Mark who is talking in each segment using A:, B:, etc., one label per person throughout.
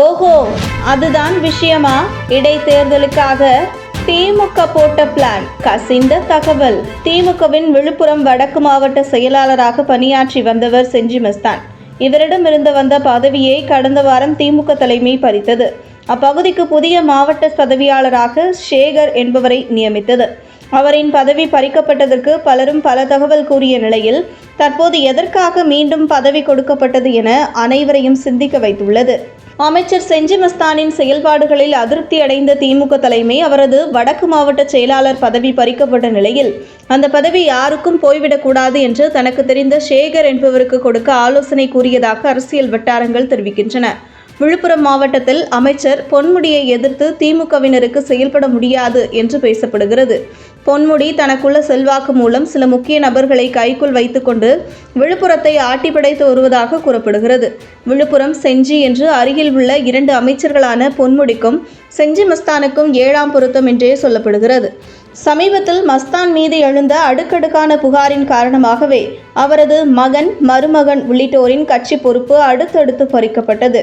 A: ஓஹோ அதுதான் விஷயமா? இடைத்தேர்தலுக்காக திமுக போட்ட பிளான் கசிந்த தகவல். திமுகவின் விழுப்புரம் வடக்கு மாவட்ட செயலாளராக பணியாற்றி வந்தவர் செஞ்சி மஸ்தான் இவரிடமிருந்து வந்த பதவியை கடந்த வாரம் திமுக தலைமை பறித்தது. அப்பகுதிக்கு புதிய மாவட்ட பதவியாளராக சேகர் என்பவரை நியமித்தது. அவரின் பதவி பறிக்கப்பட்டதற்கு பலரும் பல தகவல் கூறிய நிலையில் தற்போது எதற்காக மீண்டும் பதவி கொடுக்கப்பட்டது என அனைவரையும் சிந்திக்க வைத்துள்ளது. அமைச்சர் செஞ்சி மஸ்தானின் செயல்பாடுகளில் அதிருப்தி அடைந்த திமுக தலைமை அவரது வடக்கு மாவட்ட செயலாளர் பதவி பறிக்கப்பட்ட நிலையில் அந்த பதவி யாருக்கும் போய்விடக்கூடாது என்று தனக்கு தெரிந்த சேகர் என்பவருக்கு கொடுக்க ஆலோசனை கூறியதாக அரசியல் வட்டாரங்கள் தெரிவிக்கின்றன. விழுப்புரம் மாவட்டத்தில் அமைச்சர் பொன்முடியை எதிர்த்து திமுகவினருக்கு செயல்பட முடியாது என்று பேசப்படுகிறது. பொன்முடி தனக்குள்ள செல்வாக்கு மூலம் சில முக்கிய நபர்களை கைக்குள் வைத்துக்கொண்டு விழுப்புரத்தை ஆட்டிப்படைத்து வருவதாக கூறப்படுகிறது. விழுப்புரம் செஞ்சி என்று அருகில் உள்ள இரண்டு அமைச்சர்களான பொன்முடிக்கும் செஞ்சி மஸ்தானுக்கும் ஏழாம் பொருத்தம் என்றே சொல்லப்படுகிறது. சமீபத்தில் மஸ்தான் மீது எழுந்த அடுக்கடுக்கான புகாரின் காரணமாகவே அவரது மகன் மருமகன் உள்ளிட்டோரின் கட்சி பொறுப்பு அடுத்தடுத்து பறிக்கப்பட்டது.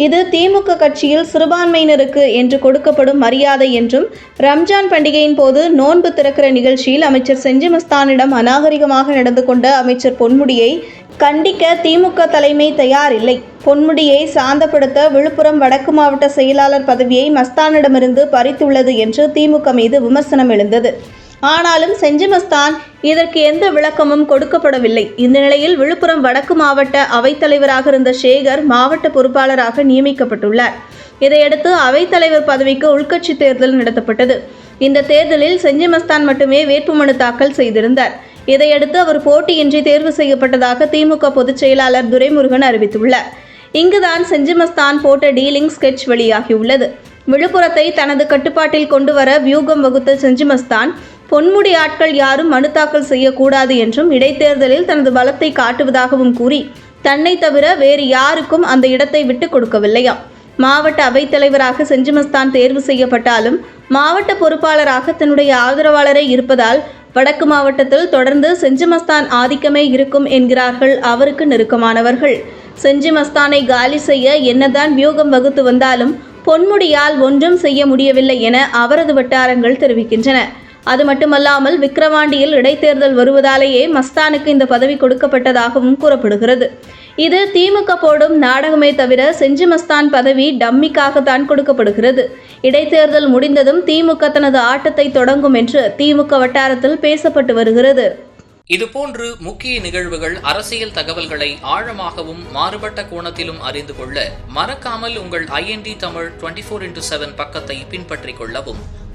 A: இது திமுக கட்சியில் சிறுபான்மையினருக்கு என்று கொடுக்கப்படும் மரியாதை என்றும் ரம்ஜான் பண்டிகையின் போது நோன்பு திறக்கிற நிகழ்ச்சியில் அமைச்சர் செஞ்சி மஸ்தானிடம் அநாகரிகமாக நடந்து கொண்ட அமைச்சர் பொன்முடியை கண்டிக்க திமுக தலைமை தயாரில்லை பொன்முடியை சாந்தப்படுத்த விழுப்புரம் வடக்கு மாவட்ட செயலாளர் பதவியை மஸ்தானிடமிருந்து பறித்துள்ளது என்று திமுக மீது விமர்சனம் எழுந்தது. ஆனாலும் செஞ்சிமஸ்தான் இதற்கு எந்த விளக்கமும் கொடுக்கப்படவில்லை. இந்த நிலையில் விழுப்புரம் வடக்கு மாவட்ட அவைத்தலைவராக இருந்த சேகர் மாவட்ட பொறுப்பாளராக நியமிக்கப்பட்டுள்ளார். இதையடுத்து அவைத்தலைவர் பதவிக்கு உள்கட்சி தேர்தல் நடத்தப்பட்டது. இந்த தேர்தலில் செஞ்சிமஸ்தான் மட்டுமே வேட்புமனு தாக்கல் செய்திருந்தார். இதையடுத்து அவர் போட்டியின்றி தேர்வு செய்யப்பட்டதாக திமுக பொதுச் செயலாளர் துரைமுருகன் அறிவித்துள்ளார். இங்குதான் செஞ்சிமஸ்தான் போட்ட டீலிங் ஸ்கெட்ச் வெளியாகியுள்ளது. விழுப்புரத்தை தனது கட்டுப்பாட்டில் கொண்டு வர வியூகம் வகுத்த செஞ்சிமஸ்தான் பொன்முடி ஆட்கள் யாரும் மனு தாக்கல் செய்யக்கூடாது என்றும் இடைத்தேர்தலில் தனது பலத்தை காட்டுவதாகவும் கூறி தன்னை தவிர வேறு யாருக்கும் அந்த இடத்தை விட்டுக் கொடுக்கவில்லையாம். மாவட்ட அவைத்தலைவராக செஞ்சிமஸ்தான் தேர்வு செய்யப்பட்டாலும் மாவட்ட பொறுப்பாளராக தன்னுடைய ஆதரவாளரே இருப்பதால் வடக்கு மாவட்டத்தில் தொடர்ந்து செஞ்சிமஸ்தான் ஆதிக்கமே இருக்கும் என்கிறார்கள் அவருக்கு நெருக்கமானவர்கள். செஞ்சிமஸ்தானை காலி செய்ய என்னதான் வியூகம் வகுத்து வந்தாலும் பொன்முடியால் ஒன்றும் செய்ய முடியவில்லை என அவரது வட்டாரங்கள் தெரிவிக்கின்றன. அது மட்டுமல்லாமல் விக்கிரவாண்டியில் இடைத்தேர்தல் வருவதாலேயே மஸ்தானுக்கு இந்த பதவி கொடுக்கப்பட்டதாகவும் கூறப்படுகிறது. இது திமுக போடும் நாடகமே தவிர செஞ்சி மஸ்தான் பதவி டம்மிக்காகத்தான் கொடுக்கப்படுகிறது. இடைத்தேர்தல் முடிந்ததும் திமுக தனது ஆட்டத்தை தொடங்கும் என்று திமுக வட்டாரத்தில் பேசப்பட்டு வருகிறது.
B: இதுபோன்று முக்கிய நிகழ்வுகள் அரசியல் தகவல்களை ஆழமாகவும் மாறுபட்ட கோணத்திலும் அறிந்து கொள்ள மறக்காமல் உங்கள் INT Tamil twenty four into seven பக்கத்தை பின்பற்றிக் கொள்ளவும்.